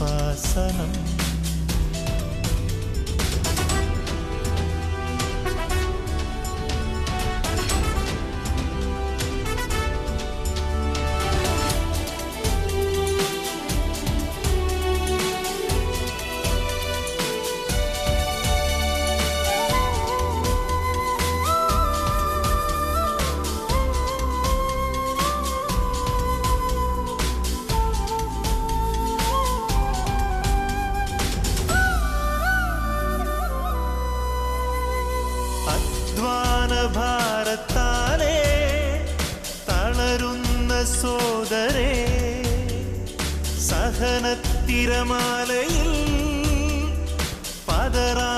فسنم சோதரே சகனத்திரமாலையில் பதரா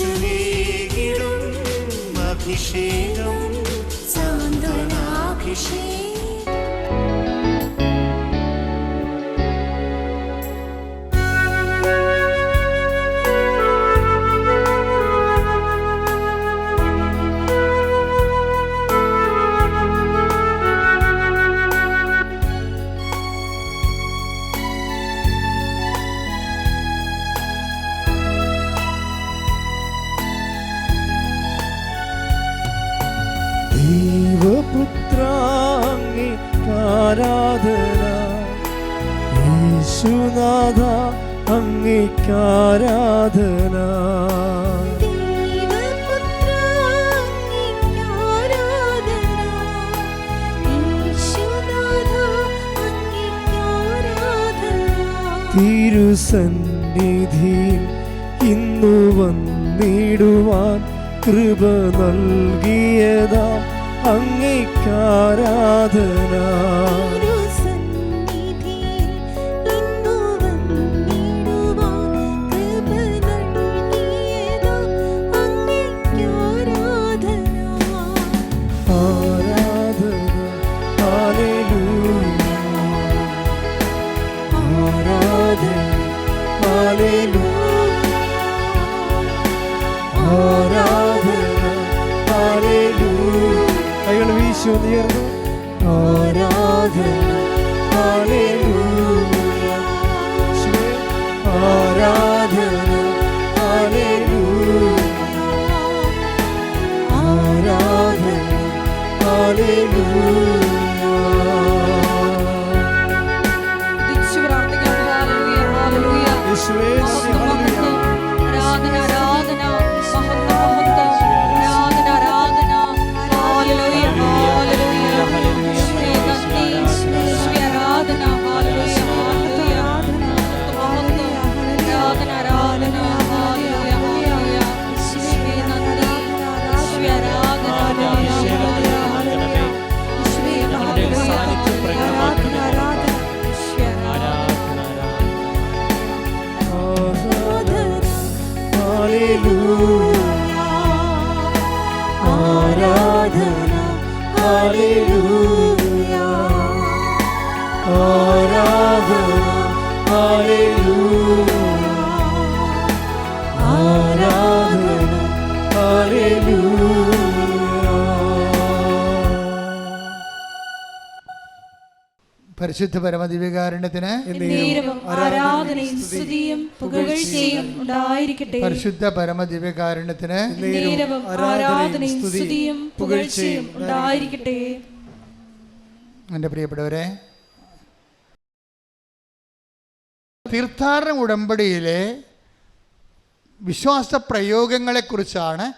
是你。പരിശുദ്ധ പരമദിവ്യകാരുണ്യത്തിന് ആരാധനയും സ്തുതിയും പുകഴ്ചയും ഉണ്ടായിരിക്കട്ടെ. പരിശുദ്ധ പരമദിവ്യകാരുണ്യത്തിന് ആരാധനയും സ്തുതിയും പുകഴ്ചയും ഉണ്ടായിരിക്കട്ടെ. എന്റെ പ്രിയപ്പെട്ടവരെ തീർത്ഥാടന ഉടമ്പടിയിലെ വിശ്വാസ പ്രയോഗങ്ങളെക്കുറിച്ചാണ്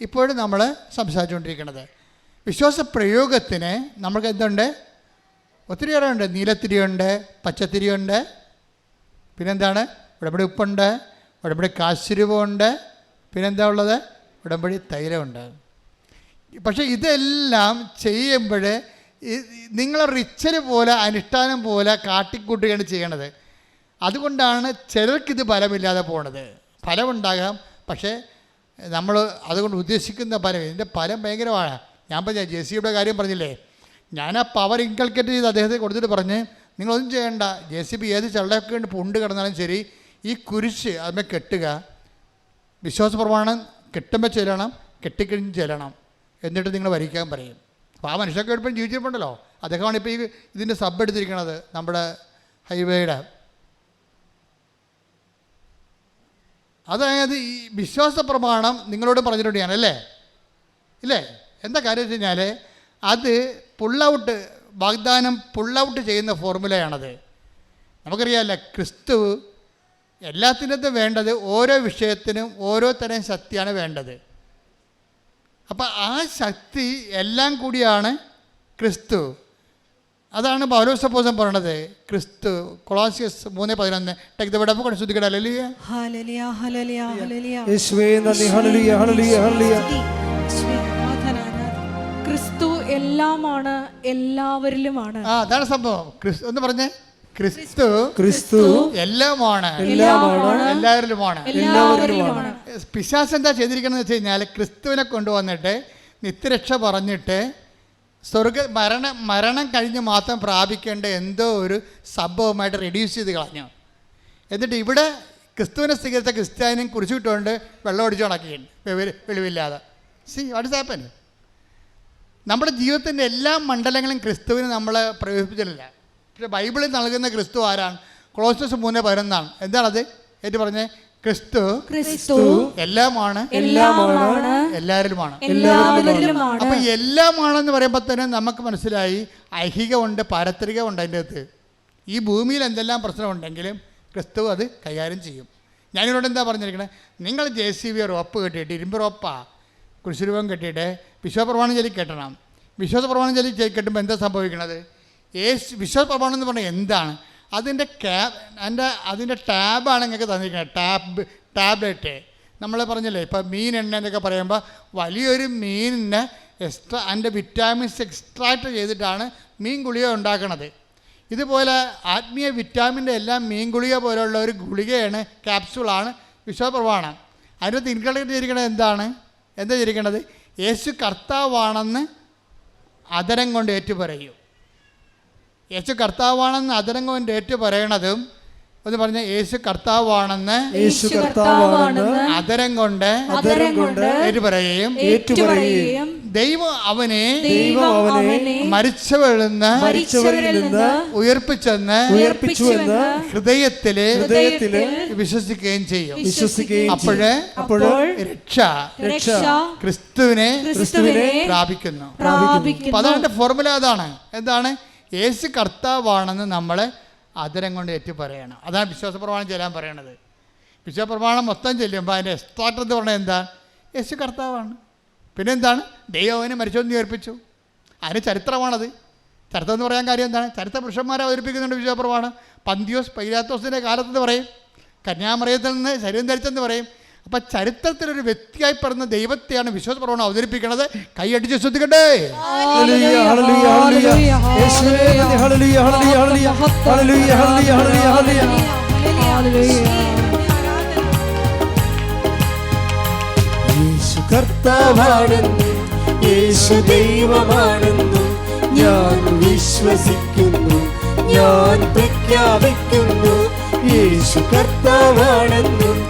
ഇപ്പോഴും നമ്മൾ സംസാരിച്ചുകൊണ്ടിരിക്കുന്നത്. വിശ്വാസ പ്രയോഗത്തിന് നമുക്ക് എന്തുണ്ട്? ഒത്തിരിയേറെ ഉണ്ട് നീലത്തിരിയുണ്ട് പച്ചത്തിരിയുണ്ട്. പിന്നെന്താണ്? ഉടമ്പടി ഉപ്പുണ്ട് ഉടമ്പടി കാശുരൂപമുണ്ട് പിന്നെന്താ ഉള്ളത്? ഉടമ്പടി തൈലമുണ്ട്. പക്ഷേ ഇതെല്ലാം ചെയ്യുമ്പോൾ നിങ്ങളെ റിച്ചൽ പോലെ അനുഷ്ഠാനം പോലെ കാട്ടിക്കൂട്ടുകയാണ് ചെയ്യണത്. അതുകൊണ്ടാണ് ചിലർക്കിത് ഫലമില്ലാതെ പോണത്. ഫലമുണ്ടാകാം പക്ഷേ നമ്മൾ അതുകൊണ്ട് ഉദ്ദേശിക്കുന്ന ഫലം ഇതിന്റെ ഫലം ഭയങ്കരമാണ് ഞാൻ പറഞ്ഞ ജെ സിയുടെ കാര്യം പറഞ്ഞില്ലേ? ഞാൻ ആ പവർ ഇൻകൾക്കേറ്റ് ചെയ്ത് അദ്ദേഹത്തെ കൊടുത്തിട്ട് പറഞ്ഞ് നിങ്ങളൊന്നും ചെയ്യേണ്ട. ജെ സി ബി ഏത് ചള്ളയൊക്കെ കൊണ്ട് പുണ്ട് കിടന്നാലും ശരി ഈ കുരിശ് അതിനെ കെട്ടുക. വിശ്വാസ പ്രമാണം കെട്ടുമ്പോൾ ചെല്ലണം കെട്ടിക്കഴിഞ്ഞ് ചെല്ലണം. എന്നിട്ട് നിങ്ങൾ വരിക്കാൻ പറയും. അപ്പോൾ ആ മനുഷ്യർക്ക് എടുപ്പം ജീവിച്ചിട്ടുണ്ടല്ലോ. അദ്ദേഹമാണ് ഇപ്പോൾ ഈ ഇതിന്റെ സബ് എടുത്തിരിക്കുന്നത് നമ്മുടെ ഹൈവേയുടെ അതായത് ഈ വിശ്വാസ പ്രമാണം നിങ്ങളോട് പറഞ്ഞിട്ടുണ്ട് ഞാനല്ലേ? ഇല്ലേ? എന്താ കാര്യം വെച്ച് കഴിഞ്ഞാൽ അത് പുള്ളൗട്ട് വാഗ്ദാനം പുള്ളൗട്ട് ചെയ്യുന്ന ഫോർമുലയാണത് നമുക്കറിയാമല്ല ക്രിസ്തു എല്ലാത്തിനകത്തും വേണ്ടത് ഓരോ വിഷയത്തിനും ഓരോ തരം ശക്തിയാണ് വേണ്ടത്. അപ്പോൾ ആ ശക്തി എല്ലാം കൂടിയാണ് ക്രിസ്തു. അതാണ് പൗലോസപ്പോസം പറയണത്. ക്രിസ്തു കൊളാസിയസ് മൂന്ന് പതിനൊന്ന്. ടേക്ക് ദ ശ്രദ്ധിക്കടല്ലേ ഹല്ലേലൂയ ഹല്ലേലൂയ ഹല്ലേലൂയ യേശുവേ നന്ദി ഹല്ലേലൂയ ഹല്ലേലൂയ ഹല്ലേലൂയ എല്ലാമാണ് എല്ലാവരിലുമാണ്. ആ അതാണ് സംഭവം. ക്രിസ്തു എന്ന് പറഞ്ഞേ. ക്രിസ്തു ക്രിസ്തു എല്ലാമാണ്. എല്ലാമാണ് എല്ലാവരിലുമാണ്. എല്ലാവരിലുമാണ്. പിശാസ് എന്താ ചെയ്തിരിക്കണമെന്ന് വെച്ച് കഴിഞ്ഞാൽ ക്രിസ്തുവിനെ കൊണ്ടുവന്നിട്ട് നിത്യരക്ഷ പറഞ്ഞിട്ട് സ്വർഗ മരണ മരണം കഴിഞ്ഞ് മാത്രം പ്രാപിക്കേണ്ട എന്തോ ഒരു സംഭവമായിട്ട് റെഡ്യൂസ് ചെയ്ത് കളഞ്ഞു. എന്നിട്ട് ഇവിടെ ക്രിസ്തുവിനെ സ്വീകരിച്ച ക്രിസ്ത്യാനിയും കുറിച്ചിട്ടുകൊണ്ട് വെള്ളം ഒടിച്ചു കണക്കിയുണ്ട് വെളിവില്ലാതെ. സി വാട്ട് ഇസ് ഹാപ്പൻ നമ്മുടെ ജീവിതത്തിന്റെ എല്ലാ മണ്ഡലങ്ങളും ക്രിസ്തുവിന് നമ്മൾ പ്രവേശിപ്പിച്ചിട്ടില്ല. പക്ഷേ ബൈബിളിൽ നൽകുന്ന ക്രിസ്തു ആരാണ്? ക്ലോസസ് മൂന്ന് പതിനൊന്നാണ്. എന്താണത് ഏറ്റു പറഞ്ഞേ ക്രിസ്തു ക്രിസ്തു എല്ലാമാണ്. എല്ലാമാണ്. എല്ലാവരിലുമാണ് അപ്പൊ എല്ലാമാണെന്ന് പറയുമ്പോൾ തന്നെ നമുക്ക് മനസ്സിലായി ഐഹികമുണ്ട് പാരത്രികമുണ്ട് അതിന്റെ അകത്ത്. ഈ ഭൂമിയിൽ എന്തെല്ലാം പ്രശ്നമുണ്ടെങ്കിലും ക്രിസ്തു അത് കൈകാര്യം ചെയ്യും. ഞാനിവിടെ എന്താ പറഞ്ഞിരിക്കണേ? നിങ്ങൾ ജെ സി ബി റോപ്പ് കെട്ടിയിട്ട് ഇരുമ്പ് കുരിശുരൂപം കെട്ടിയിട്ട് വിശ്വപ്രമാണം ചൊല്ലി കെട്ടണം. വിശ്വാസപ്രമാണം ചൊല്ലി കെട്ടുമ്പോൾ എന്താ സംഭവിക്കണത്? യേശു വിശ്വാസപ്രമാണം എന്ന് പറഞ്ഞാൽ എന്താണ്? അതിന്റെ ക്യാബ് എന്റെ അതിന്റെ ടാബാണ് നിങ്ങൾക്ക് തന്നിരിക്കുന്നത് ടാബ് ടാബ്ലറ്റ്. നമ്മൾ പറഞ്ഞില്ലേ ഇപ്പോൾ മീൻ എണ്ണ എന്നൊക്കെ പറയുമ്പോൾ വലിയൊരു മീനിനെ എക്സ്ട്രാ അതിന്റെ വിറ്റാമിൻസ് എക്സ്ട്രാക്ട് ചെയ്തിട്ടാണ് മീൻ ഗുളിക ഉണ്ടാക്കുന്നത് ഇതുപോലെ ആത്മീയ വിറ്റാമിന്റെ എല്ലാം മീൻ ഗുളിക പോലെയുള്ള ഒരു ഗുളികയാണ് ക്യാപ്സൂളാണ് വിശ്വപ്രമാണം. അതിനകത്ത് ഇൻകൾക്കേറ്റ് ചെയ്തിരിക്കുന്നത് എന്താണ്? എന്താ ചെയ്തിരിക്കുന്നത് യേശു കർത്താവാണെന്ന് അതരം കൊണ്ട് ഏറ്റു പറയൂ യേശു കർത്താവാണെന്ന് അതരം കൊണ്ട് ഏറ്റു പറയണതും ഒന്ന് പറഞ്ഞ യേശു കർത്താവാണെന്ന് യേശു കർത്താവാണെന്ന് അതരം കൊണ്ട് അതരം കൊണ്ട് ഏറ്റുപറയുകയും ഏറ്റുപറയുകയും ദൈവം അവനെ ദൈവം അവനെ മരിച്ചവഴുന്ന് നിന്ന് മരിച്ചവരിൽ നിന്ന് ഉയർപ്പിച്ചെന്ന് ഉയർപ്പിച്ചുവെന്ന് ഹൃദയത്തിൽ ഹൃദയത്തിൽ വിശ്വസിക്കുകയും ചെയ്യും. വിശ്വസിക്കുകയും അപ്പോഴ് അപ്പോൾ രക്ഷ രക്ഷ ക്രിസ്തുവിനെ ക്രിസ്തുവിനെ പ്രാപിക്കുന്നു. പ്രാപിക്കുന്നു. അപ്പൊ അതവന്റെ ഫോർമുല അതാണ്. എന്താണ്? യേശു കർത്താവാണെന്ന് നമ്മൾ അതരം കൊണ്ട് ഏറ്റു പറയണം. അതാണ് വിശ്വാസപ്രമാണം ചെല്ലാൻ പറയണത്. വിശ്വാസപ്രമാണം മൊത്തം ചെല്ലുമ്പോൾ അതിന്റെ എക്സ്ട്രാക്ട് എന്ന് പറഞ്ഞാൽ എന്താ? യേശു കർത്താവാണ്. പിന്നെ എന്താണ്? ദൈവവനെ മരിച്ചോന്ന് ഉയർപ്പിച്ചു. അതിന് ചരിത്രമാണത്. ചരിത്രം എന്ന് പറയാൻ കാര്യം എന്താണ്? ചരിത്ര പുരുഷന്മാരെ അവതരിപ്പിക്കുന്നുണ്ട് വിശ്വാസപ്രമാണം പന്തിയോസ് പൈലാത്തോസിന്റെ കാലത്തെന്ന് പറയും. കന്യാമറിയത്തിൽ നിന്ന് ശരീരം ധരിച്ചെന്ന് പറയും. അപ്പം ചരിത്രത്തിലൊരു വ്യക്തിയായി പറഞ്ഞ ദൈവത്തെയാണ് വിശ്വാസ പ്രവണ അവതരിപ്പിക്കുന്നത് കൈയടിച്ച് ശ്രദ്ധിക്കട്ടെ. യേശു ദൈവമാണെന്നും ഞാൻ വിശ്വസിക്കുന്നു ഞാൻ പ്രഖ്യാപിക്കുന്നു. യേശു കർത്താവാണെന്നും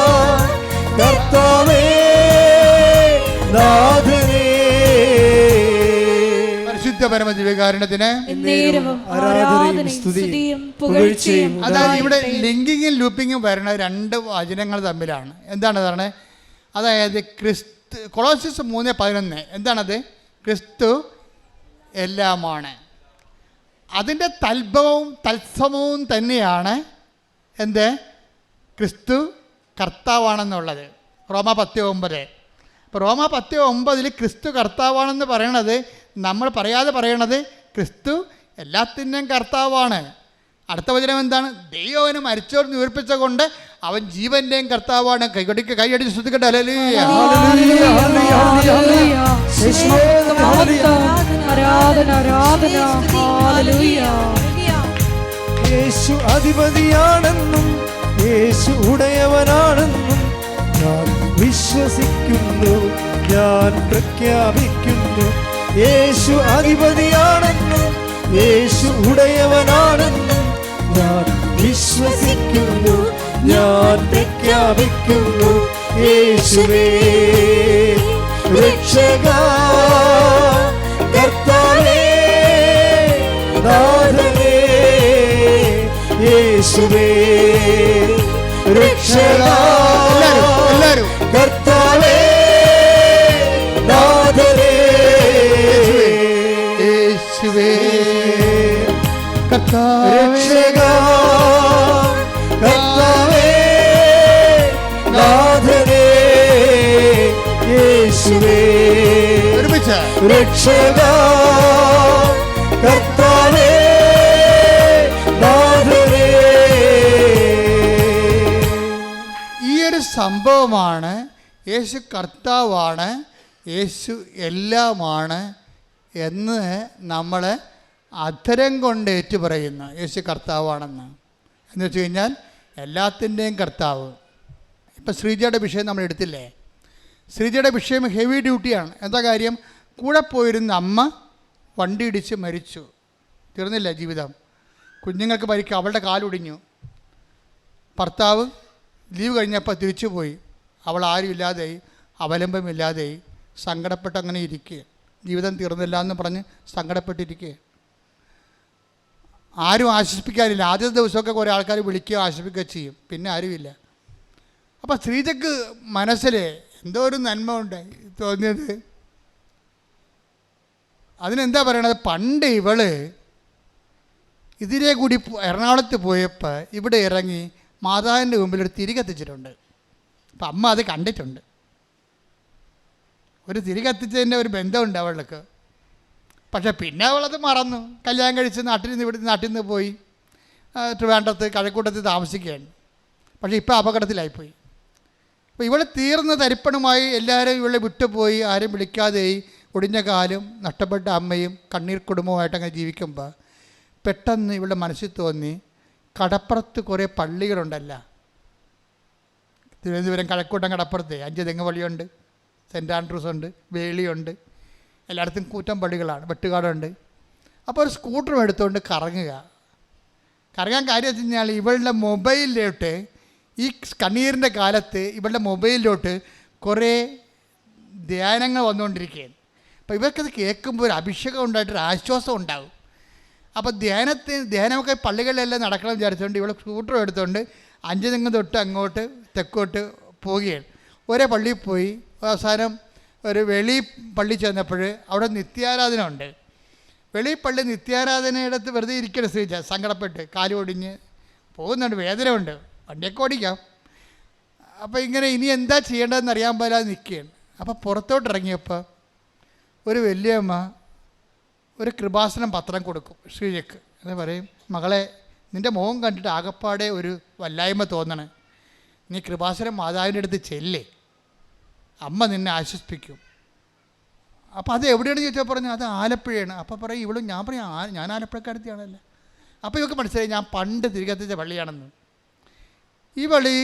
പരമദിവ്യകാരണത്തിന് അതായത് ഇവിടെ. ലിങ്കിങ്ങും ലൂപ്പിങ്ങും വരുന്ന രണ്ട് വചനങ്ങൾ തമ്മിലാണ്. എന്താണ് അതാണ് അതായത് ക്രിസ്തു കൊളോസിസ് മൂന്ന് പതിനൊന്ന്. എന്താണത്? ക്രിസ്തു എല്ലാമാണ്. അതിന്റെ തൽഭവവും തത്സമവും തന്നെയാണ് എന്ത്? ക്രിസ്തു കർത്താവാണെന്നുള്ളത്. റോമ പത്ത് ഒമ്പത്. അപ്പോൾ റോമ പത്ത് ഒമ്പതിൽ ക്രിസ്തു കർത്താവാണെന്ന് പറയണത് നമ്മൾ പറയാതെ പറയണത് ക്രിസ്തു എല്ലാത്തിന്റെയും കർത്താവാണ്. അടുത്ത വചനം എന്താണ്? ദൈവവന് മരിച്ചവർ ഉയർപ്പിച്ച കൊണ്ട് അവൻ ജീവന്റെയും കർത്താവാണ്. കൈകൊടിക്ക് കൈയടിച്ച് ശ്രദ്ധിക്കട്ടെ. ഹല്ലേലൂയ. Hallelujah, hallelujah, hallelujah. യേശുവേ, ഹല്ലേലൂയ. ആരാധന ആരാധന ഹല്ലേലൂയ. യേശു അധിപതിയാണെന്നും യേശു ഉടയവനാണെന്നും ഞാൻ വിശ്വസിക്കുന്നു ഞാൻ പ്രഖ്യാപിക്കുന്നു. യേശു അധിപതിയാണെന്നും യേശു ഉടയവനാണെന്നും ഞാൻ വിശ്വസിക്കുന്നു ഞാൻ പ്രഖ്യാപിക്കുന്നു. യേശുവേ രക്ഷക യേശുവേ രക്ഷക. രക്ഷക കർത്താവേ നാഥനേ യേശുവേ. ഒരുമിച്ച്. രക്ഷക കർത്താവേ നാഥനേ. ഈ ഒരു സംഭവമാണ് യേശു കർത്താവാണ് യേശു എല്ലാമാണ് എന്ന് നമ്മൾ അധരം കൊണ്ട് ഏറ്റുപറയുന്നു യേശു കർത്താവാണെന്ന്. എന്ന് വെച്ച് കഴിഞ്ഞാൽ എല്ലാത്തിന്റെയും കർത്താവ്. ഇപ്പം ശ്രീജയുടെ വിഷയം നമ്മൾ എടുത്തില്ലേ? ശ്രീജയുടെ വിഷയം ഹെവി ഡ്യൂട്ടിയാണ് എന്താ കാര്യം? കൂടെ പോയിരുന്ന അമ്മ വണ്ടി ഇടിച്ച് മരിച്ചു. തീർന്നില്ല ജീവിതം. കുഞ്ഞുങ്ങൾക്ക് പരിക്ക് അവളുടെ കാലൊടിഞ്ഞു ഭർത്താവ് ലീവ് കഴിഞ്ഞപ്പോൾ തിരിച്ചു പോയി. അവൾ ആരും ഇല്ലാതെയായി അവലംബമില്ലാതെയായി സങ്കടപ്പെട്ട് അങ്ങനെ ഇരിക്കുക ജീവിതം തീർന്നില്ല എന്ന് പറഞ്ഞ് സങ്കടപ്പെട്ടിരിക്കുക ആരും ആശ്വസിപ്പിക്കാനില്ല ആദ്യത്തെ ദിവസമൊക്കെ കുറേ ആൾക്കാർ വിളിക്കുകയോ ആശ്വസിപ്പിക്കുക ചെയ്യും. പിന്നെ ആരുമില്ല. അപ്പോൾ സ്ത്രീജക്ക് മനസ്സിൽ എന്തോ ഒരു നന്മ ഉണ്ടായി തോന്നിയത്. അതിനെന്താ പറയണത്? പണ്ട് ഇവൾ ഇതിലെ കൂടി എറണാകുളത്ത് പോയപ്പോൾ ഇവിടെ ഇറങ്ങി മാതാവിന്റെ മുമ്പിൽ ഒരു തിരി കത്തിച്ചിട്ടുണ്ട്. അപ്പം അമ്മ അത് കണ്ടിട്ടുണ്ട്. ഒരു തിരി കത്തിച്ചതിന്റെ ഒരു ബന്ധമുണ്ട് അവൾക്ക്. പക്ഷേ പിന്നെ അവളത് മറന്നു. കല്യാണം കഴിച്ച് നാട്ടിൽ നിന്ന് ഇവിടെ നാട്ടിൽ നിന്ന് പോയി. ട്രിവാൻഡ്രത്ത് കഴക്കൂട്ടത്ത് താമസിക്കുകയാണ്. പക്ഷേ ഇപ്പോൾ അപകടത്തിലായിപ്പോയി. അപ്പോൾ ഇവൾ തീർന്ന തരിപ്പണമായി എല്ലാവരും ഇവളെ വിട്ടുപോയി. ആരും വിളിക്കാതെയായി. ഒടിഞ്ഞ കാലും നഷ്ടപ്പെട്ട അമ്മയും കണ്ണീർ കുടുംബവുമായിട്ട് അങ്ങനെ ജീവിക്കുമ്പോൾ പെട്ടെന്ന് ഇവളുടെ മനസ്സിൽ തോന്നി കടപ്പുറത്ത് കുറേ പള്ളികളുണ്ടല്ല. തിരുവനന്തപുരം കഴക്കൂട്ടം കടപ്പുറത്ത്. അഞ്ച് തെങ്ങ് പള്ളിയുണ്ട് സെന്റ് ആൻഡ്രൂസ് ഉണ്ട് വേളിയുണ്ട്. എല്ലായിടത്തും കൂറ്റം പള്ളികളാണ് വെട്ടുകാടുണ്ട്. അപ്പോൾ ഒരു സ്കൂട്ടറും എടുത്തുകൊണ്ട് കറങ്ങുക. കറങ്ങാൻ കാര്യം വെച്ച് കഴിഞ്ഞാൽ ഇവളുടെ മൊബൈലിലോട്ട് ഈ കണ്ണീരിന്റെ കാലത്ത് ഇവളുടെ മൊബൈലിലോട്ട് കുറേ ധ്യാനങ്ങൾ വന്നുകൊണ്ടിരിക്കുകയാണ്. അപ്പോൾ ഇവർക്കത് കേൾക്കുമ്പോൾ ഒരു അഭിഷേകം ഉണ്ടായിട്ടൊരു ആശ്വാസം ഉണ്ടാകും. അപ്പോൾ ധ്യാനത്തിന് ധ്യാനമൊക്കെ പള്ളികളിലെല്ലാം നടക്കണം വിചാരിച്ചുകൊണ്ട് ഇവൾ സ്കൂട്ടർ എടുത്തുകൊണ്ട് അഞ്ച് തെങ്ങ് തൊട്ട് അങ്ങോട്ട് തെക്കോട്ട് പോവുകയാണ്. ഒരേ പള്ളിയിൽ പോയി അവസാനം ഒരു വെളി പള്ളി ചെന്നപ്പോൾ അവിടെ നിത്യാരാധന ഉണ്ട്. വെളി പള്ളി നിത്യാരാധനയിടത്ത് വെറുതെ ഇരിക്കണ സ്ത്രീച്ച സങ്കടപ്പെട്ട് കാലുകൊടിഞ്ഞ് പോകുന്നുണ്ട് വേദനയുണ്ട്. വണ്ടിയൊക്കെ ഓടിക്കാം. അപ്പോൾ ഇങ്ങനെ ഇനി എന്താ ചെയ്യേണ്ടതെന്ന് അറിയാൻ പോലാതെ നിൽക്കുകയാണ്. അപ്പോൾ പുറത്തോട്ട് ഇറങ്ങിയപ്പോൾ ഒരു വലിയമ്മ ഒരു കൃപാസനം പത്രം കൊടുക്കും ശ്രീജക്ക് എന്ന് പറയും മകളെ നിന്റെ മുഖം കണ്ടിട്ട് ആകപ്പാടെ ഒരു വല്ലായ്മ തോന്നണേ. നീ കൃപാസനം മാതാവിന്റെ അടുത്ത് ചെല്ലേ. അമ്മ നിന്നെ ആശ്വസിപ്പിക്കും. അപ്പോൾ അത് എവിടെയാണ് ചോദിച്ചാൽ പറഞ്ഞു അത് ആലപ്പുഴയാണ്. അപ്പോൾ പറയും ഇവളും ഞാൻ പറയും ഞാൻ ആലപ്പുഴക്കാരത്തിയാണല്ലേ. അപ്പോൾ ഇവൾക്ക് മനസ്സിലായി ഞാൻ പണ്ട് തിരികത്തിച്ച പള്ളിയാണെന്ന്. ഈ പള്ളി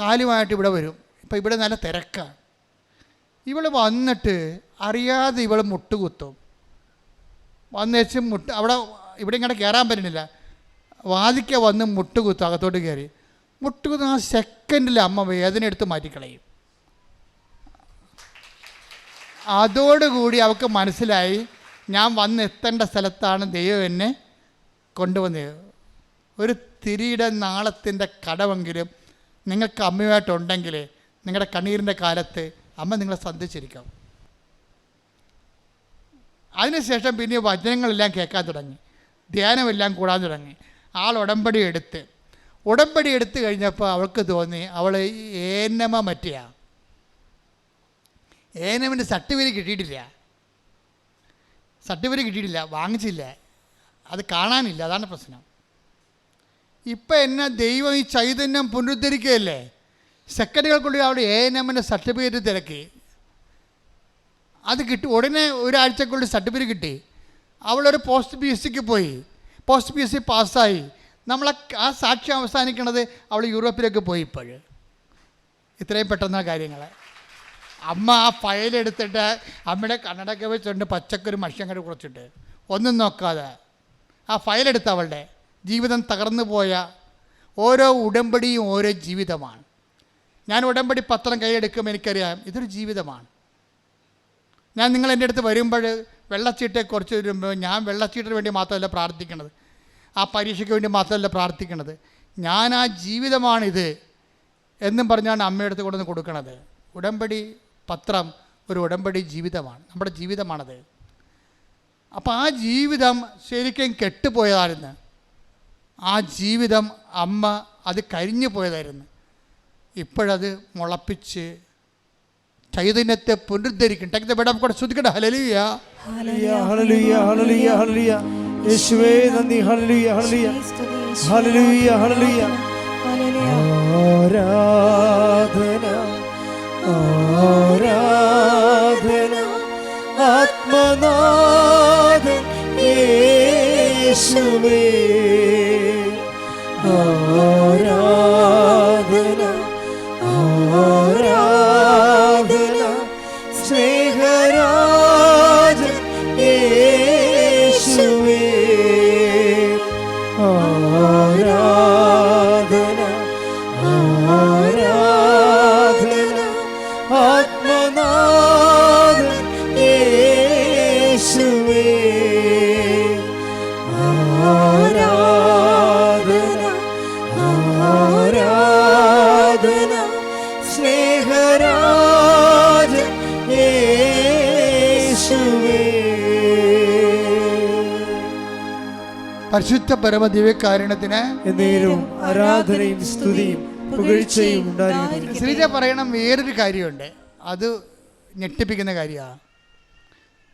കാലുമായിട്ട് ഇവിടെ വരും. ഇപ്പോൾ ഇവിടെ നല്ല തിരക്കാണ് ഇവൾ വന്നിട്ട് അറിയാതെ ഇവൾ മുട്ടുകുത്തും. വന്നേച്ച് മുട്ട് അവിടെ ഇവിടെ ഇങ്ങനെ കയറാൻ പറ്റുന്നില്ല വാതിക്ക വന്ന് മുട്ടുകുത്തും അകത്തോട്ട് കയറി മുട്ടുകുത്തുന്ന ആ സെക്കൻഡിൽ അമ്മ വേദന എടുത്ത് മാറ്റിക്കളയും. അതോടുകൂടി അവൾക്ക് മനസ്സിലായി ഞാൻ വന്നെത്തേണ്ട സ്ഥലത്താണ് ദൈവം എന്നെ കൊണ്ടുവന്നത്. ഒരു തിരിയുടെ നാളത്തിന്റെ കടമെങ്കിലും നിങ്ങൾക്ക് അമ്മയുമായിട്ടുണ്ടെങ്കിൽ നിങ്ങളുടെ കണ്ണീരിന്റെ കാലത്ത് അമ്മ നിങ്ങളെ സന്ധിച്ചിരിക്കും. അതിനുശേഷം പിന്നെ വചനങ്ങളെല്ലാം കേൾക്കാൻ തുടങ്ങി. ധ്യാനമെല്ലാം കൂടാൻ തുടങ്ങി. ആൾ ഉടമ്പടി എടുത്ത്. ഉടമ്പടി എടുത്തു കഴിഞ്ഞപ്പോൾ അവൾക്ക് തോന്നി അവൾ ഏനമ മറ്റിയാ. ഏനമിന്റെ സർട്ടിഫിക്കറ്റ് കിട്ടിയിട്ടില്ല. സർട്ടിഫിക്കറ്റ് കിട്ടിയിട്ടില്ല വാങ്ങിച്ചില്ല. അത് കാണാനില്ല അതാണ് പ്രശ്നം. ഇപ്പം എന്നെ ദൈവം ഈ ചൈതന്യം പുനരുദ്ധരിക്കുകയല്ലേ? സെക്കൻഡുകൾക്കുള്ളിൽ അവിടെ എ എൻ എമ്മിന്റെ സർട്ടിഫിക്കറ്റ് തിരക്കി. അത് കിട്ടി ഉടനെ ഒരാഴ്ചക്കുള്ളിൽ സർട്ടിഫിക്കറ്റ് കിട്ടി. അവളൊരു പോസ്റ്റ് പി എസ് സിക്ക് പോയി. പോസ്റ്റ് പി എസ് സി പാസ്സായി. നമ്മളെ ആ സാക്ഷ്യം അവസാനിക്കുന്നത് അവൾ യൂറോപ്പിലേക്ക് പോയി ഇപ്പോൾ ഇത്രയും പെട്ടെന്ന കാര്യങ്ങൾ അമ്മ ആ ഫയലെടുത്തിട്ട് അമ്മയുടെ കണ്ണടക്ക വെച്ചിട്ടുണ്ട് പച്ചക്കൊരു മഷങ്ങട് കുറച്ചിട്ട് ഒന്നും നോക്കാതെ. ആ ഫയലെടുത്ത് അവളുടെ ജീവിതം തകർന്നു പോയ ഓരോ ഉടമ്പടിയും ഓരോ ജീവിതമാണ്. ഞാൻ ഉടമ്പടി പത്രം കൈയെടുക്കുമ്പോൾ എനിക്കറിയാം ഇതൊരു ജീവിതമാണ്. ഞാൻ നിങ്ങൾ എന്റെ അടുത്ത് വരുമ്പോൾ വെള്ളച്ചീട്ടെ കുറച്ച് വരുമ്പോൾ ഞാൻ വെള്ളച്ചീട്ടിന് വേണ്ടി മാത്രമല്ല പ്രാർത്ഥിക്കണത്. ആ പരീക്ഷയ്ക്ക് വേണ്ടി മാത്രമല്ല പ്രാർത്ഥിക്കണത്. ഞാൻ ആ ജീവിതമാണിത് എന്നും പറഞ്ഞാണ് അമ്മയുടെ അടുത്ത് കൊണ്ടുവന്ന് കൊടുക്കണത്. ഉടമ്പടി പത്രം ഒരു ഉടമ്പടി ജീവിതമാണ്. നമ്മുടെ ജീവിതമാണത്. അപ്പോൾ ആ ജീവിതം ശരിക്കും കെട്ടുപോയതായിരുന്നു. ആ ജീവിതം അമ്മ അത് കരിഞ്ഞു പോയതായിരുന്നു. ഇപ്പോഴത് മുളപ്പിച്ച് ചൈതന്യത്തെ പുനരുദ്ധരിക്കും ബെഡ് കൂടെ ശ്രദ്ധിക്കട്ടെ. Hallelujah hallelujah hallelujah hallelujah hallelujah. യേശുവേ നന്ദി. ഹലലിയ. Hallelujah, hallelujah. ആരാധന ആരാധന ആത്മനാഥൻ യേശുവേ. പരിശുദ്ധ പരമദിവ്യകാരണത്തിന് എന്നേരവും ആരാധനയും സ്തുതിയും പുകഴ്ചയും ശ്രീജ പറയണം വേറൊരു കാര്യമുണ്ട്. അത് ഞെട്ടിപ്പിക്കുന്ന കാര്യമാണ്.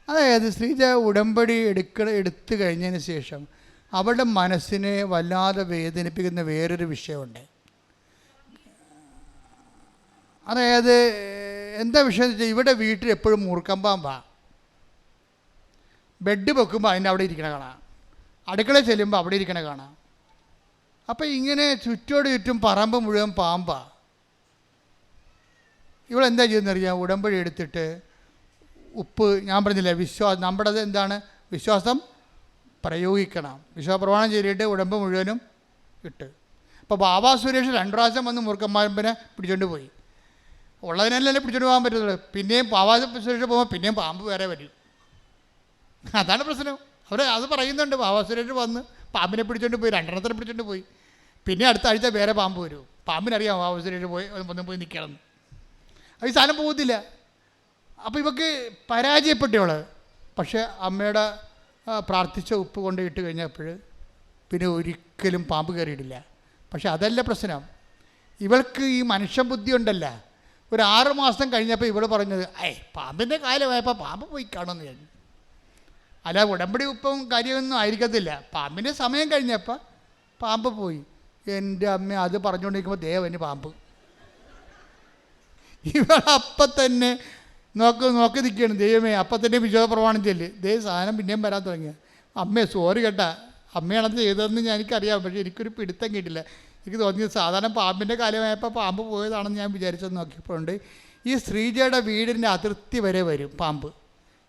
അതായത് ശ്രീജ ഉടമ്പടി എടുക്ക എടുത്തു കഴിഞ്ഞതിന് ശേഷം അവളുടെ മനസ്സിനെ വല്ലാതെ വേദനിപ്പിക്കുന്ന വേറൊരു വിഷയമുണ്ട്. അതായത് എന്താ വിഷയം എന്ന് വെച്ചാൽ ഇവിടെ വീട്ടിൽ എപ്പോഴും മൂർക്കം പാമ്പാ ബെഡ് വെക്കുമ്പോൾ അതിന്റെ അവിടെ ഇരിക്കണ കാണാം. അടുക്കളയിൽ ചെല്ലുമ്പോൾ അവിടെ ഇരിക്കണ കാണാം. അപ്പം ഇങ്ങനെ ചുറ്റോട് ചുറ്റും പറമ്പ് മുഴുവൻ പാമ്പാ. ഇവളെന്താ ചെയ്യുന്നറിയാം ഉടമ്പടി എടുത്തിട്ട് ഉപ്പ് ഞാൻ പറഞ്ഞില്ല വിശ്വാസം നമ്മുടെ എന്താണ്? വിശ്വാസം പ്രയോഗിക്കണം. വിശ്വാസപ്രമാണം ചെയ്തിട്ട് ഉടമ്പ് മുഴുവനും ഇട്ട്. അപ്പോൾ ബാബാ സുരേഷ് രണ്ട് പ്രാവശ്യം വന്ന് മുറുക്കന്മാരമ്പനെ പിടിച്ചുകൊണ്ട് പോയി. ഉള്ളതിനല്ലേ പിടിച്ചുകൊണ്ട് പോകാൻ പറ്റത്തുള്ളൂ. പിന്നെയും ബാബാ സുരേഷ് പോകുമ്പോൾ പിന്നെയും പാമ്പ് വേറെ വരും. അതാണ് പ്രശ്നം. അവർ അത് പറയുന്നുണ്ട് ബാബാസുരേഷ് വന്ന് പാമ്പിനെ പിടിച്ചോണ്ട് പോയി രണ്ടെണ്ണത്തിനെ പിടിച്ചോണ്ട് പോയി. പിന്നെ അടുത്ത ആഴ്ച വേറെ പാമ്പ് വരും. പാമ്പിനറിയാം ബാബാസുരേഷ് പോയി ഒന്നും പോയി നിൽക്കണം ഈ സാധനം പോകത്തില്ല. അപ്പോൾ ഇവക്ക് പരാജയപ്പെട്ടവൾ പക്ഷേ അമ്മയുടെ പ്രാർത്ഥിച്ച ഉപ്പ് കൊണ്ട് ഇട്ട് കഴിഞ്ഞപ്പോൾ പിന്നെ ഒരിക്കലും പാമ്പ് കയറിയിട്ടില്ല. പക്ഷേ അതല്ല പ്രശ്നം. ഇവൾക്ക് ഈ മനുഷ്യ ബുദ്ധി ഉണ്ടല്ല. ഒരു ആറ് മാസം കഴിഞ്ഞപ്പോൾ ഇവൾ പറഞ്ഞത് ഏയ് പാമ്പിന്റെ കാലമായപ്പോൾ പാമ്പ് പോയി കാണുമെന്ന് ഞാൻ അല്ല ഉടമ്പടി ഉപ്പും കാര്യമൊന്നും ആയിരിക്കത്തില്ല. പാമ്പിന്റെ സമയം കഴിഞ്ഞപ്പോൾ പാമ്പ് പോയി. എന്റെ അമ്മ അത് പറഞ്ഞുകൊണ്ടിരിക്കുമ്പോൾ ദേവന് പാമ്പ്. ഇവൾ അപ്പം തന്നെ നോക്ക് നോക്കി നിൽക്കുകയാണ് ദൈവമേ അപ്പം തന്നെ വിശ്വാസ പ്രമാണം ചെല്ല് ദൈവ സാധനം പിന്നെയും വരാൻ തുടങ്ങിയ. അമ്മേ സോറി കേട്ടാ. അമ്മയാണത് ചെയ്തതെന്ന് ഞാൻ എനിക്കറിയാം. പക്ഷേ എനിക്കൊരു പിടുത്തം കിട്ടില്ല. എനിക്ക് തോന്നിയത് സാധാരണ പാമ്പിന്റെ കാലമായപ്പോൾ പാമ്പ് പോയതാണെന്ന് ഞാൻ വിചാരിച്ചത് നോക്കിയപ്പോഴുണ്ട്. ഈ ശ്രീജയുടെ വീടിന്റെ അതിർത്തി വരെ വരും പാമ്പ്.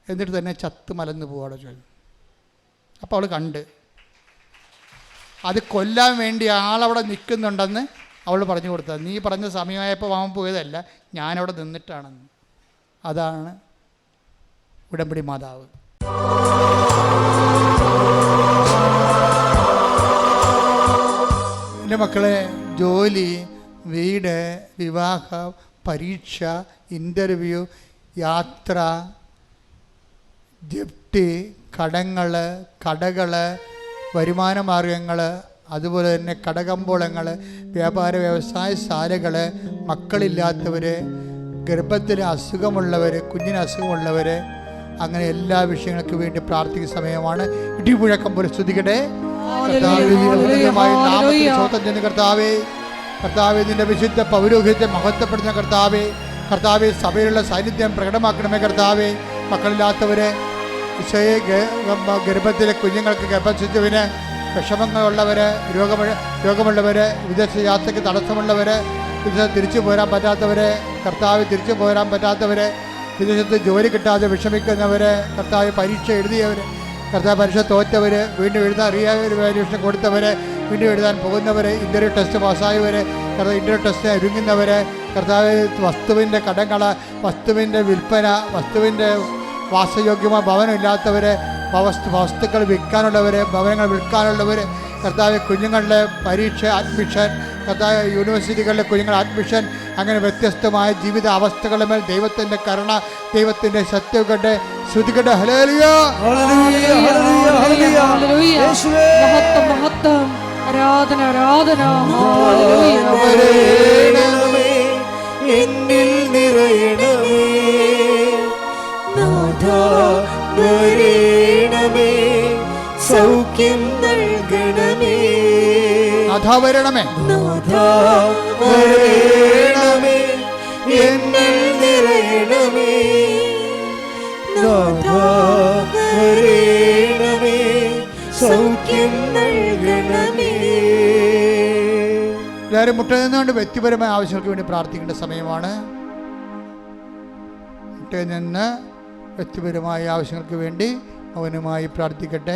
എന്നിട്ട് തന്നെ ചത്ത് മലന്ന് പോവാണ് ചോദിച്ചു അപ്പോൾ അവൾ കണ്ട്. അത് കൊല്ലാൻ വേണ്ടി ആളവിടെ നിൽക്കുന്നുണ്ടെന്ന് അവൾ പറഞ്ഞു കൊടുത്തത്. നീ പറഞ്ഞ സമയമായപ്പോൾ പാമ്പ് പോയതല്ല ഞാനവിടെ നിന്നിട്ടാണെന്ന്. അതാണ് ഉടമ്പടി മാതാവ്. എന്റെ മക്കളെ ജോലി വീട് വിവാഹം പരീക്ഷ ഇന്റർവ്യൂ യാത്ര ജപ്തി കടങ്ങൾ കടകൾ വരുമാന മാർഗങ്ങൾ അതുപോലെ തന്നെ കടകമ്പോളങ്ങൾ വ്യാപാര വ്യവസായ ശാലകൾ മക്കളില്ലാത്തവർ ഗർഭത്തിൽ അസുഖമുള്ളവർ കുഞ്ഞിന് അസുഖമുള്ളവർ അങ്ങനെ എല്ലാ വിഷയങ്ങൾക്കും വേണ്ടി പ്രാർത്ഥിക്കുന്ന സമയമാണ്. ഇടിമുഴക്കം പോലെ സ്തുതിക്കട്ടെ. സ്തോത്രം കർത്താവേ കർത്താവെ നിന്റെ വിശുദ്ധ പൗരോഹിത്യത്തെ മഹത്വപ്പെടുന്ന കർത്താവേ കർത്താവെ സഭയിലുള്ള സാന്നിധ്യം പ്രകടമാക്കണമേ കർത്താവേ മക്കളില്ലാത്തവരെ ഈശോയെ ഗർഭത്തിലെ കുഞ്ഞുങ്ങൾക്ക് ഗർഭം ശുദ്ധവിന് വിഷമങ്ങളുള്ളവർ രോഗ രോഗമുള്ളവർ വിദേശ യാത്രയ്ക്ക് തടസ്സമുള്ളവർ വിദേശത്ത് തിരിച്ചു പോരാൻ പറ്റാത്തവർ കർത്താവ് തിരിച്ചു പോരാൻ പറ്റാത്തവർ വിദേശത്ത് ജോലി കിട്ടാതെ വിഷമിക്കുന്നവർ കർത്താവ് പരീക്ഷ എഴുതിയവർ കർത്താവ് പരീക്ഷ തോറ്റവർ വീണ്ടും എഴുതാൻ അറിയാതെ വാല്യൂഷൻ കൊടുത്തവർ വീണ്ടും എഴുതാൻ പോകുന്നവർ ഇന്റർവ്യൂ ടെസ്റ്റ് പാസ്സായവർ കർത്താവ് ഇന്റർവ്യൂ ടെസ്റ്റ് ഒരുങ്ങുന്നവർ കർത്താവ് വസ്തുവിന്റെ കടങ്ങൾ വസ്തുവിന്റെ വിൽപ്പന വസ്തുവിന്റെ വാസയോഗ്യമായ ഭവനമില്ലാത്തവരെ വസ്തു വസ്തുക്കൾ വിൽക്കാനുള്ളവരെ ഭവനങ്ങൾ വിൽക്കാനുള്ളവർ കർത്താവ് കുഞ്ഞുങ്ങളുടെ പരീക്ഷ അഡ്മിഷൻ കർത്താവ് യൂണിവേഴ്സിറ്റികളിലെ കുഞ്ഞുങ്ങളുടെ അഡ്മിഷൻ അങ്ങനെ വ്യത്യസ്തമായ ജീവിത അവസ്ഥകളുടെ മേൽ ദൈവത്തിന്റെ കരുണ ദൈവത്തിന്റെ സത്യങ്ങളുടെ ശ്രുതികളുടെ hallelujah hallelujah, hallelujah, hallelujah. Hallelujah. യേശുവേ. മഹത്വം മഹത്വം ആരാധന ആരാധന ഹല്ലേലൂയ. വരേണമേ, എന്നിൽ വരേണമേ സൗഖ്യം നൽകണമേ. വരണമേ നാഥ വരേണമേ എന്നിൽ നിറയണമേ. നാഥ വരേണമേ സൗഖ്യം നൽകണമേ. എല്ലാവരും മുട്ട നിന്നുകൊണ്ട് വ്യക്തിപരമായ ആവശ്യങ്ങൾക്ക് വേണ്ടി പ്രാർത്ഥിക്കേണ്ട സമയമാണ്. മുട്ടയിൽ നിന്ന് വ്യക്തിപരമായ ആവശ്യങ്ങൾക്ക് വേണ്ടി മൗനമായി പ്രാർത്ഥിക്കട്ടെ.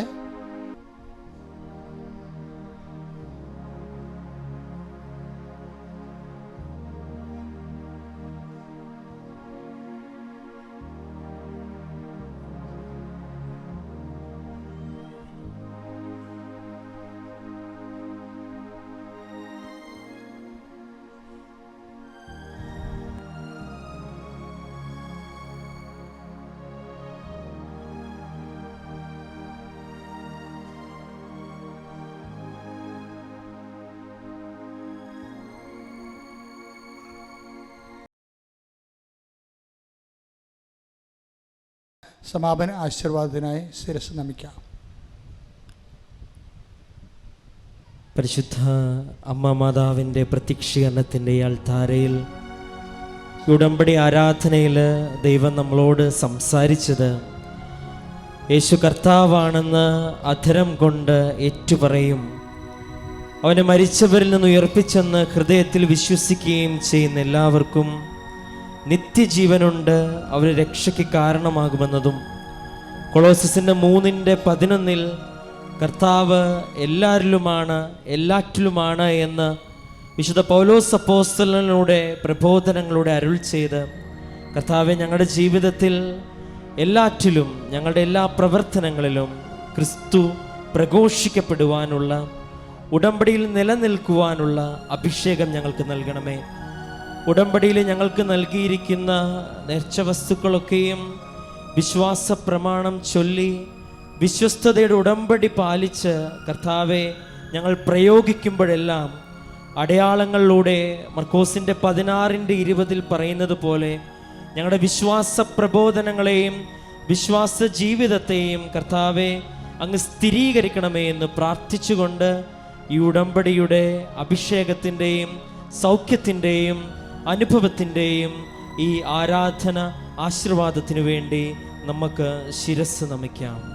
സമാപന ആശീർവാദത്തിനായി ശിരസ് നമിക്കാം. പരിശുദ്ധ അമ്മ മാതാവിന്റെ പ്രത്യക്ഷീകരണത്തിന്റെ അൾത്താരയിൽ ഉടമ്പടി ആരാധനയിൽ ദൈവം നമ്മളോട് സംസാരിച്ചത് യേശു കർത്താവാണെന്ന് അധരം കൊണ്ട് ഏറ്റുപറയും. അവനെ മരിച്ചവരിൽ നിന്ന് ഉയർപ്പിച്ചെന്ന് ഹൃദയത്തിൽ വിശ്വസിക്കുകയും ചെയ്യുന്ന എല്ലാവർക്കും നിത്യജീവനുണ്ട് അവർ രക്ഷയ്ക്ക് കാരണമാകുമെന്നതും. കൊളോസസിന്റെ മൂന്നിന്റെ പതിനൊന്നിൽ കർത്താവ് എല്ലാവരിലുമാണ് എല്ലാറ്റിലുമാണ് എന്ന് വിശുദ്ധ പൗലോസ് അപ്പോസ്റ്റലിലൂടെ പ്രബോധനങ്ങളുടെ അരുൾ ചെയ്ത് കർത്താവ് ഞങ്ങളുടെ ജീവിതത്തിൽ എല്ലാറ്റിലും ഞങ്ങളുടെ എല്ലാ പ്രവർത്തനങ്ങളിലും ക്രിസ്തു പ്രഘോഷിക്കപ്പെടുവാനുള്ള ഉടമ്പടിയിൽ നിലനിൽക്കുവാനുള്ള അഭിഷേകം ഞങ്ങൾക്ക് നൽകണമേ. ഉടമ്പടിയിൽ ഞങ്ങൾക്ക് നൽകിയിരിക്കുന്ന നേർച്ച വസ്തുക്കളൊക്കെയും വിശ്വാസ പ്രമാണം ചൊല്ലി വിശ്വസ്തതയുടെ ഉടമ്പടി പാലിച്ച് കർത്താവെ ഞങ്ങൾ പ്രയോഗിക്കുമ്പോഴെല്ലാം അടയാളങ്ങളിലൂടെ മർക്കോസിന്റെ പതിനാറിന്റെ ഇരുപതിൽ പറയുന്നത് പോലെ ഞങ്ങളുടെ വിശ്വാസ പ്രബോധനങ്ങളെയും വിശ്വാസ ജീവിതത്തെയും കർത്താവെ അങ്ങ് സ്ഥിരീകരിക്കണമേ എന്ന് പ്രാർത്ഥിച്ചുകൊണ്ട് ഈ ഉടമ്പടിയുടെ അഭിഷേകത്തിന്റെയും സൗഖ്യത്തിന്റെയും അനുഭവത്തിന്റെയും ഈ ആരാധന ആശീർവാദത്തിനു വേണ്ടി നമുക്ക് ശിരസ് നമിക്കാം.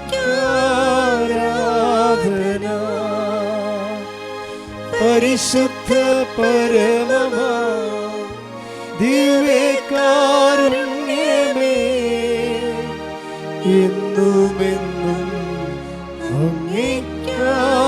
പരിശുദ്ധ പരമമാ ദിവ്യകാരുണ്യമേ എന്നുമെന്നും അംഗീകാരാധന